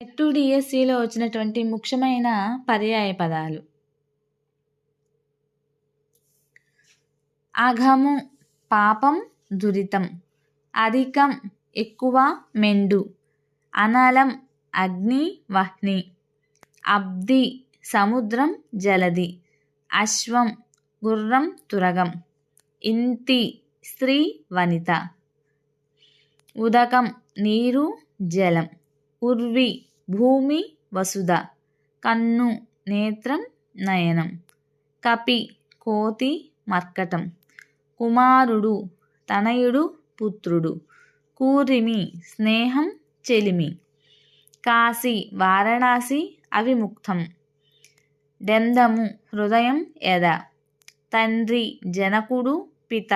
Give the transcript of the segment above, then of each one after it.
Two డిఎస్సిలో వచ్చినటువంటి ముఖ్యమైన పర్యాయ పదాలు. అఘము పాపం దురితం అధికం ఎక్కువ మెండు అనలం అగ్ని వహ్ని అబ్ది సముద్రం జలది అశ్వం గుర్రం తురగం ఇంతి స్త్రీ వనిత ఉదకం నీరు జలం ఉర్వి భూమి వసుధ కన్ను నేత్రం నయనం కపి కోతి మర్కటం కుమారుడు తనయుడు పుత్రుడు కూరిమి స్నేహం చెలిమి కాశీ వారణాసి అవిముక్తం డెందము హృదయం ఎద తండ్రి జనకుడు పిత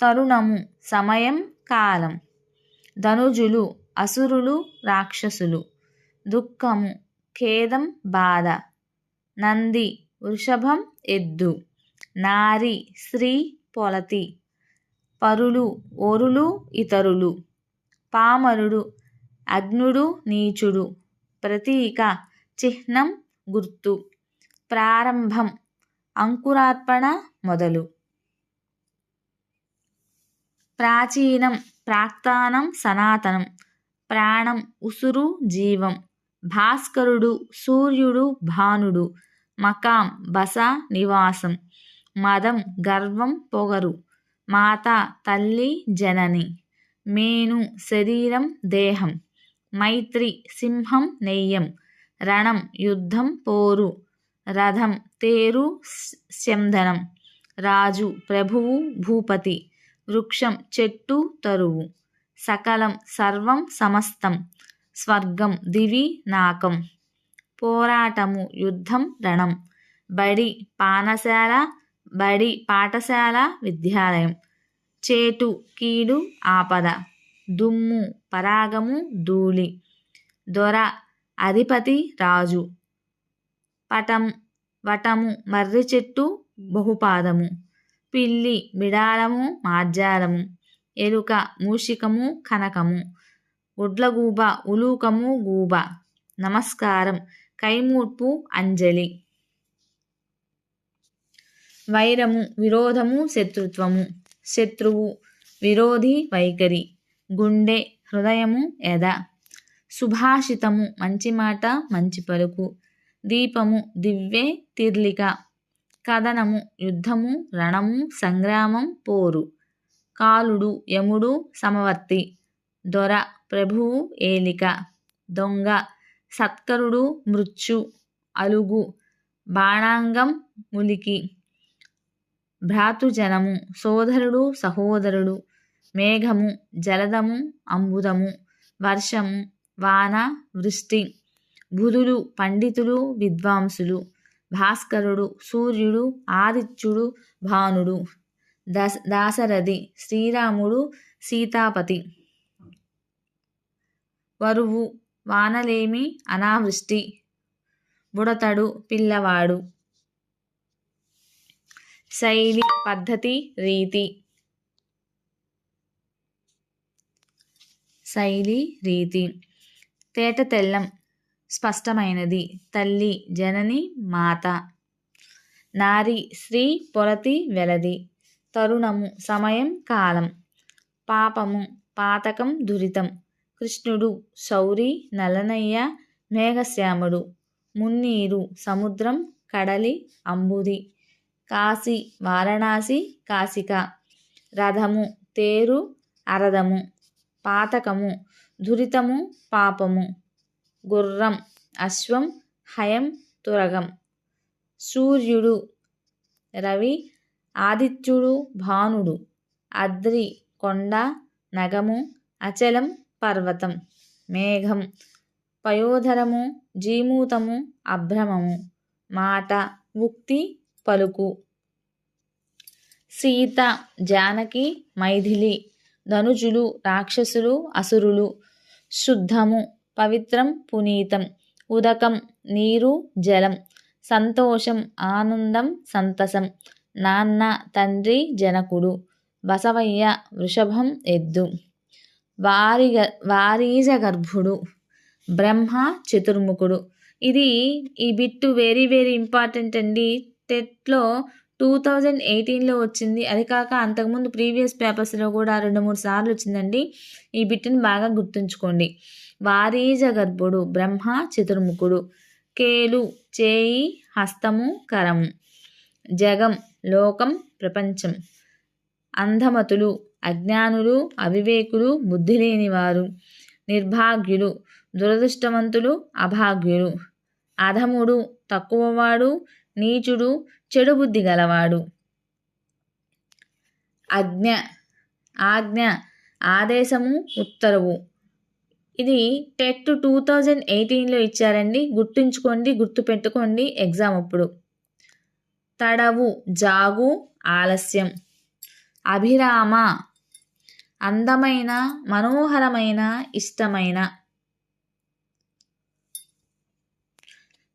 తరుణము సమయం కాలం ధనుజులు అసురులు రాక్షసులు. దుఃఖము ఖేదం బాధ. నంది వృషభం ఎద్దు. నారి స్త్రీ పొలతి. పరులు ఓరులు ఇతరులు. పామరుడు అగ్నుడు నీచుడు. ప్రతీక చిహ్నం గుర్తు. ప్రారంభం అంకురార్పణ మొదలు. ప్రాచీనం ప్రాక్తానం సనాతనం. ప్రాణం ఉసురు జీవం. భాస్కరుడు సూర్యుడు భానుడు. మకాం బస నివాసం. మదం గర్వం పొగరు. మాత తల్లి జనని. మేను శరీరం దేహం. మైత్రి సింహం నెయ్యం. రణం యుద్ధం పోరు. రథం తేరు శంధనం. రాజు ప్రభువు భూపతి. వృక్షం చెట్టు తరువు. సకలం సర్వం సమస్తం. స్వర్గం దివి నాకం. పోరాటము యుద్ధం రణం. బడి పానశాల బడి పాఠశాల విద్యాలయం. చేటు కీడు ఆపద. దుమ్ము పరాగము ధూళి. దొర అధిపతి రాజు. పటం వటము మర్రి చెట్టు బహుపాదము. పిల్లి బిడాలము మార్జాలము. ఎలుక మూషికము కనకము. గుడ్లగూబ ఉలూకము గూబ. నమస్కారం. కైమూర్పు అంజలి. వైరము విరోధము శత్రుత్వము. శత్రువు విరోధి వైఖరి. గుండె హృదయము ఎద. సుభాషితము మంచి మాట మంచి పలుకు. దీపము దివ్వే తిర్లిక. కథనము యుద్ధము రణము సంగ్రామం పోరు. కాలుడు యముడు సమవర్తి. దొర ప్రభువు ఏలిక. దొంగ సత్కరుడు మృత్యు అలుగు బాణాంగం ములికి భ్రాతృజనము సోదరుడు సహోదరుడు మేఘము జలదము అంబుదము వర్షము వాన వృష్టి బుధులు పండితులు విద్వాంసులు భాస్కరుడు సూర్యుడు ఆదిత్యుడు భానుడు దశ దాశరథి శ్రీరాముడు సీతాపతి. వరువు వానలేమి అనావృష్టి. బుడతడు పిల్లవాడు. శైలి పద్ధతి రీతి. శైలి రీతి. తేట తెల్లం స్పష్టమైనది. తల్లి జనని మాత. నారి స్త్రీ పొలతి వెలది. తరుణము సమయం కాలం. పాపము పాతకం దురితం. కృష్ణుడు శౌరి నలనయ్య మేఘశ్యాముడు మున్నీరు సముద్రం కడలి అంబుది కాశీ వారణాసి కాశిక రథము తేరు అరదము పాతకము దురితము పాపము గుర్రం అశ్వం హయం తురగం. సూర్యుడు రవి ఆదిత్యుడు భానుడు అద్రి కొండ నగము అచలం పర్వతం. మేఘం. పయోధరము జీమూతము అభ్రమము. మాట ఉక్తి పలుకు. సీత జానకి మైథిలి. ధనుజులు రాక్షసులు అసురులు. శుద్ధము పవిత్రం పునీతం. ఉదకం నీరు జలం. సంతోషం ఆనందం సంతసం. నాన్న తండ్రి జనకుడు. బసవయ్య వృషభం ఎద్దు. వారి వారీజ గర్భుడు బ్రహ్మ చతుర్ముఖుడు. ఇది ఈ బిట్టు వెరీ వెరీ ఇంపార్టెంట్ అండి. టెట్లో టూ థౌజండ్ ఎయిటీన్లో వచ్చింది. అది కాక అంతకుముందు ప్రీవియస్ పేపర్స్లో కూడా రెండు మూడు సార్లు వచ్చిందండి. ఈ బిట్టుని బాగా గుర్తుంచుకోండి. వారీజ గర్భుడు బ్రహ్మ చతుర్ముఖుడు. కేలు చేయి హస్తము కరము. జగం లోకం ప్రపంచం. అంధమతులు అజ్ఞానులు అవివేకులు బుద్ధి లేనివారు నిర్భాగ్యులు దురదృష్టవంతులు అభాగ్యులు. అధముడు తక్కువవాడు నీచుడు చెడు బుద్ధి గలవాడు. అజ్ఞ ఆజ్ఞ ఆదేశము ఉత్తర్వు. ఇది టెట్ టూ థౌజండ్ ఎయిటీన్లో ఇచ్చారండి. గుర్తుంచుకోండి గుర్తుపెట్టుకోండి. ఎగ్జామ్ అప్పుడు. తడవు జాగు ఆలస్యం. అభిరామ అందమైన మనోహరమైన ఇష్టమైన.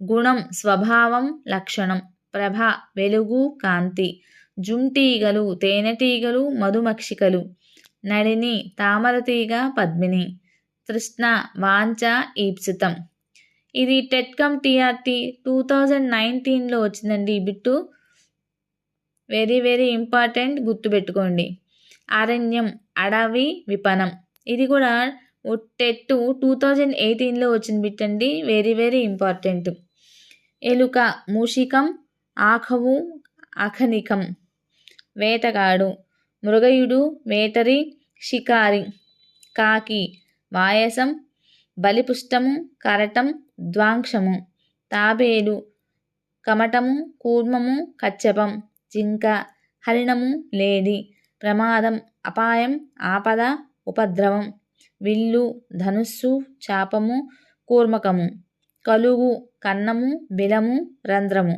గుణం స్వభావం లక్షణం. ప్రభ వెలుగు కాంతి. జుంటీగలు తేనెటీగలు మధుమక్షికలు. నడిని తామరతీగ పద్మిని. తృష్ణ వాంచ ఈప్సితం. ఇది టెట్కమ్ టీఆర్టీ టూ థౌజండ్ నైన్టీన్లో వచ్చిందండి బిట్టు. వెరీ వెరీ ఇంపార్టెంట్ గుర్తుపెట్టుకోండి. అరణ్యం అడవి విపణం. ఇది కూడా టెట్ టూ థౌజండ్ ఎయిటీన్లో వచ్చిన బిట్ అండి వెరీ వెరీ ఇంపార్టెంట్. ఎలుక మూషికం ఆఖవు అఖనికం వేటగాడు మృగయుడు వేటరి షికారి. కాకి వాయసం బలిపుష్టము కరటం ద్వాంక్షము తాబేలు కమటము కూర్మము కచ్చపం. జింక హరిణము లేడి. ప్రమాదం అపాయం ఆపద ఉపద్రవం విల్లు ధనుస్సు చాపము కూర్మకము కలుగు కన్నము బిలము రంధ్రము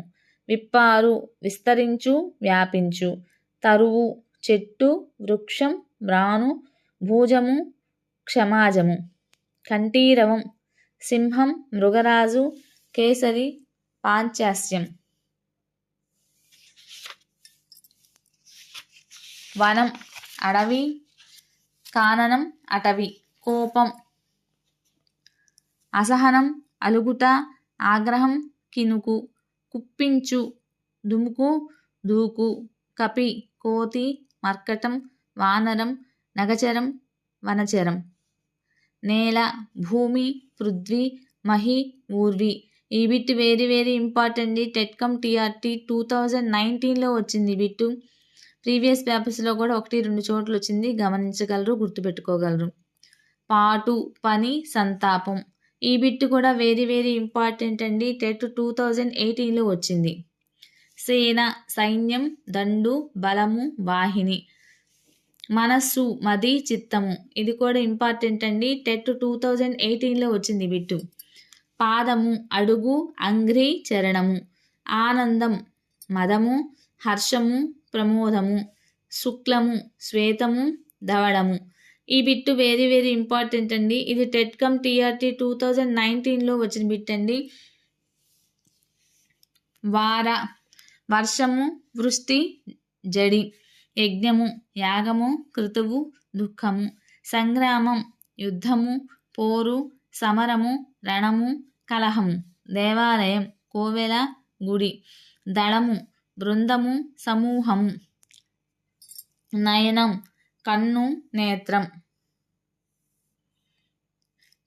విప్పారు విస్తరించు వ్యాపించు తరువు చెట్టు వృక్షం మ్రాను భూజము క్షమాజము కంఠీరవం సింహం మృగరాజు కేసరి పాంచాస్యం. వనం అడవి కాననం అటవి కోపం అసహనం అలుగుట ఆగ్రహం కినుకు కుప్పించు దుముకు దూకు కపి కోతి మర్కటం వానరం నగచరం వనచరం. నేల భూమి పృథ్వీ మహి ఊర్వి. ఈ bit very very important TET cum TRT two thousand నైన్టీన్లో వచ్చింది బిట్టు. ప్రీవియస్ పేపర్స్లో కూడా ఒకటి రెండు చోట్ల వచ్చింది. గమనించగలరు గుర్తుపెట్టుకోగలరు. పాటు పని సంతాపం. ఈ బిట్ కూడా వెరీ వెరీ ఇంపార్టెంట్ అండి. టెట్ టూ థౌజండ్ ఎయిటీన్లో వచ్చింది. సేన సైన్యం దండు బలము వాహిని. మనస్సు మది చిత్తము. ఇది కూడా ఇంపార్టెంట్ అండి. టెట్ టూ థౌజండ్ ఎయిటీన్లో వచ్చింది బిట్టు. పాదము అడుగు అంగ్రి చరణము. ఆనందం మదము హర్షము ప్రమోదము శుక్లము శ్వేతము ధవడము ఈ బిట్టు వెరీ వెరీ ఇంపార్టెంట్ అండి. ఇది టెట్కమ్ టీఆర్టీ టూ థౌజండ్ నైన్టీన్లో వచ్చిన బిట్ అండి. వార వర్షము వృష్టి జడి యజ్ఞము యాగము కృతువు దుఃఖము సంగ్రామం యుద్ధము పోరు సమరము రణము కలహము దేవాలయం కోవెల గుడి దళము బృందము సమూహము. నయనం కన్ను నేత్రం.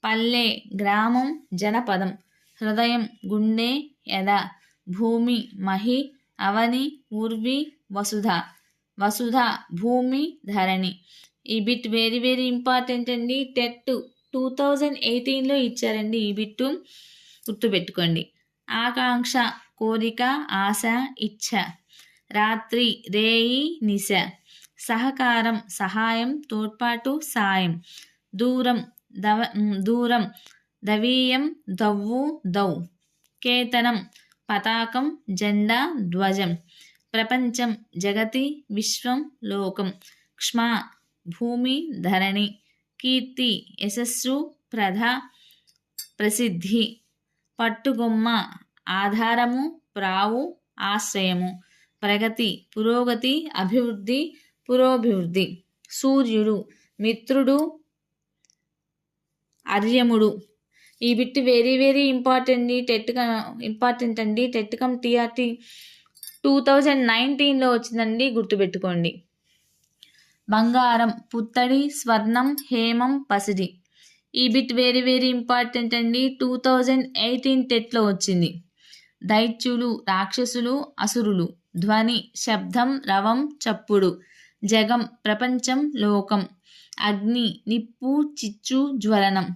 పల్లె గ్రామం జనపదం. హృదయం గుండె యద. భూమి మహి అవని ఊర్వి వసుధ. వసుధ భూమి ధరణి. ఈ బిట్ వెరీ వెరీ ఇంపార్టెంట్ అండి. టెట్ టూ థౌజండ్ ఎయిటీన్లో ఇచ్చారండి ఈ బిట్టు. గుర్తుపెట్టుకోండి. ఆకాంక్ష కోరిక ఆశ ఇచ్ఛ రాత్రి రేయి నిశ. సహకారం సహాయం తోడ్పాటు సాయం. దూరం దవ దూరం. దవీయం దవ్వు దౌ. కేతనం పతాకం జెండా ధ్వజం. ప్రపంచం జగతి విశ్వం లోకం. క్ష్మా భూమి ధరణి. కీర్తి యశస్సు ప్రధ ప్రసిద్ధి. పట్టుగొమ్మ ఆధారము ప్రావు ఆశ్రయము. ప్రగతి పురోగతి అభివృద్ధి పురోభివృద్ధి. సూర్యుడు మిత్రుడు అర్యముడు. ఈ bit very very important TET important అండి. టెట్కమ్ టీఆర్టీ టూ థౌజండ్ నైన్టీన్లో వచ్చిందండి గుర్తుపెట్టుకోండి. బంగారం పుత్తడి స్వర్ణం హేమం పసిడి. ఈ బిట్ వెరీ వెరీ ఇంపార్టెంట్ అండి. టూ థౌజండ్ ఎయిటీన్ టెట్లో వచ్చింది. దైత్యులు రాక్షసులు అసురులు. ధ్వని శబ్దం రవం చప్పుడు. జగం ప్రపంచం లోకం. అగ్ని నిప్పు చిచ్చు జ్వలనం.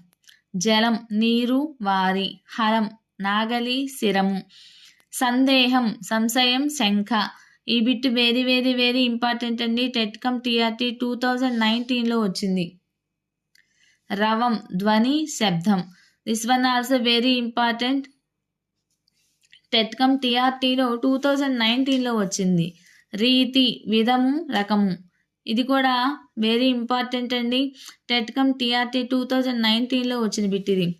జలం నీరు వారి. హరం నాగలి శిరము. సందేహం సంశయం శంఖ. ఈ bit very very very important అండి. టెట్కమ్ టీఆర్టీ టూ థౌజండ్ నైన్టీన్లో వచ్చింది. రవం ధ్వని శబ్దం. This one also very important TET cum టీఆర్టీలో two thousand నైన్టీన్లో వచ్చింది. రీతి విధము రకము. ఇది కూడా వెరీ ఇంపార్టెంట్ అండి. టెట్కమ్ టీఆర్టీ టూ థౌజండ్ నైన్టీన్లో వచ్చిన బిట్టిది.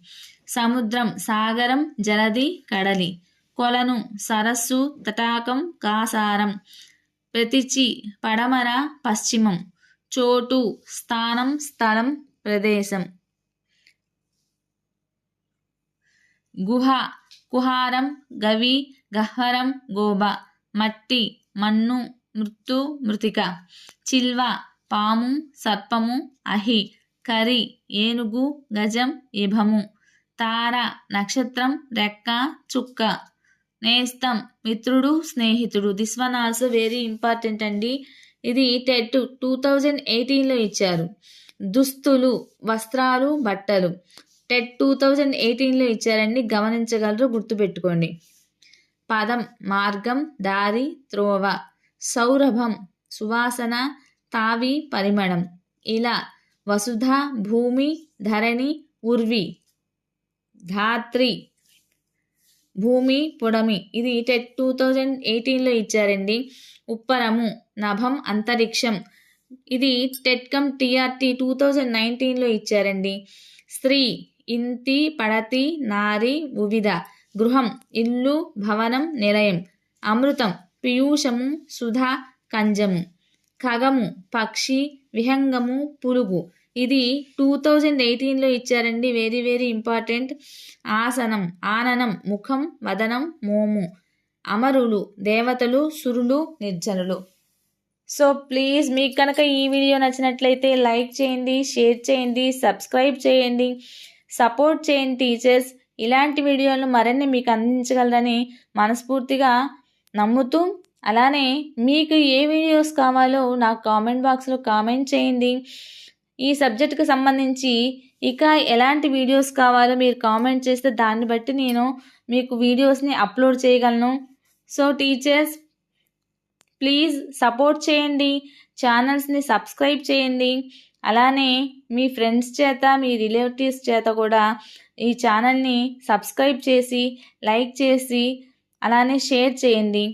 సముద్రం సాగరం జలది కడలి. కొలను సరస్సు తటాకం కాసారం. ప్రతిచి పడమర పశ్చిమం. చోటు స్థానం స్థలం ప్రదేశం. గుహ కుహారం గవి గహ్వరం గోబ మట్టి మన్ను మృత్తు మృతిక చిల్వ పాము సర్పము అహి కరి ఏనుగు గజం ఇభము తార నక్షత్రం రెక్క చుక్క నేస్తం మిత్రుడు స్నేహితుడు. This one also very important అండి. ఇది టెట్ టూ థౌజండ్ ఎయిటీన్లో ఇచ్చారు. దుస్తులు వస్త్రాలు బట్టలు. టెట్ టూ థౌజండ్ ఎయిటీన్లో ఇచ్చారండి గమనించగలరు గుర్తుపెట్టుకోండి. పదం మార్గం దారి త్రోవ సౌరభం సువాసన తావి పరిమళం. ఇలా వసుధ భూమి ధరణి ఉర్వి ధాత్రి భూమి పొడమి. ఇది టెట్ టూ థౌజండ్ ఎయిటీన్లో ఇచ్చారండి. ఉప్పరము నభం అంతరిక్షం. ఇది టెట్కమ్ టీఆర్టీ టూ థౌజండ్ నైన్టీన్లో ఇచ్చారండి. స్త్రీ ఇంతి పడతి నారి ఉవిధ గృహం ఇల్లు భవనం నిలయం. అమృతం పీయూషము సుధా కంజము. ఖగము పక్షి విహంగము పులుగు. ఇది టూ థౌజండ్ ఎయిటీన్లో ఇచ్చారండి. Very very important. ఆసనం ఆననం ముఖం వదనం మోము. అమరులు దేవతలు సురులు నిర్జనులు. సో ప్లీజ్ మీకు కనుక ఈ వీడియో నచ్చినట్లయితే లైక్ చేయండి షేర్ చేయండి సబ్స్క్రైబ్ చేయండి. సపోర్ట్ చేయండి టీచర్స్. ఇలాంటి వీడియోలను మరిన్ని మీకు అందించగలరని మనస్ఫూర్తిగా నమ్ముతూ అలానే మీకు ఏ వీడియోస్ కావాలో నాకు కామెంట్ బాక్స్లో కామెంట్ చేయండి. ఈ సబ్జెక్టుకు సంబంధించి ఇక ఎలాంటి వీడియోస్ కావాలో మీరు కామెంట్ చేస్తే దాన్ని బట్టి నేను మీకు వీడియోస్ని అప్లోడ్ చేయగలను. సో టీచర్స్ ప్లీజ్ సపోర్ట్ చేయండి. ఛానల్స్ని సబ్స్క్రైబ్ చేయండి. అలానే మీ ఫ్రెండ్స్ చేత మీ రిలేటివ్స్ చేత కూడా ఈ ఛానల్ని సబ్స్క్రైబ్ చేసి లైక్ చేసి అలానే షేర్ చేయండి.